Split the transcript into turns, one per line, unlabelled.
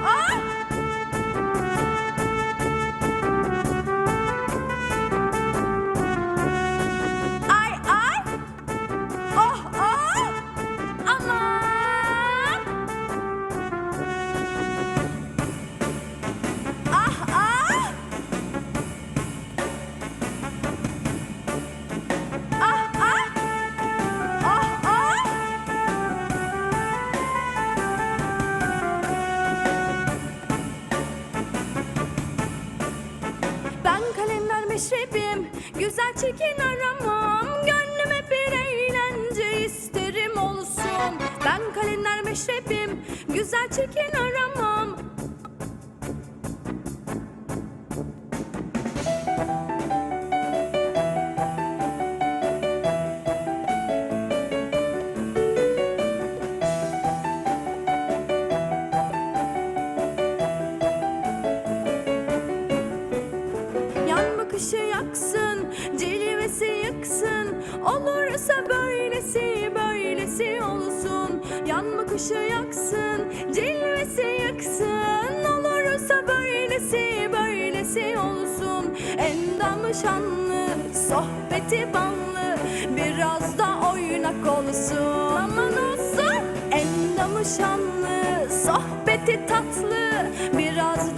Aa! Meşrebim, güzel çirkin aramam. Gönlüme bir eğlence isterim olsun. Ben kalender meşrebim, güzel çirkin aramam. Bakışı yaksın, cilvesi yıksın. Olursa böylesi, böylesi olsun. Yan bakışı yaksın, cilvesi yıksın. Olursa böylesi, böylesi olsun. Endamı şanlı, sohbeti ballı Biraz da oynak olsun. Aman olsun Endamı şanlı, sohbeti tatlı. Biraz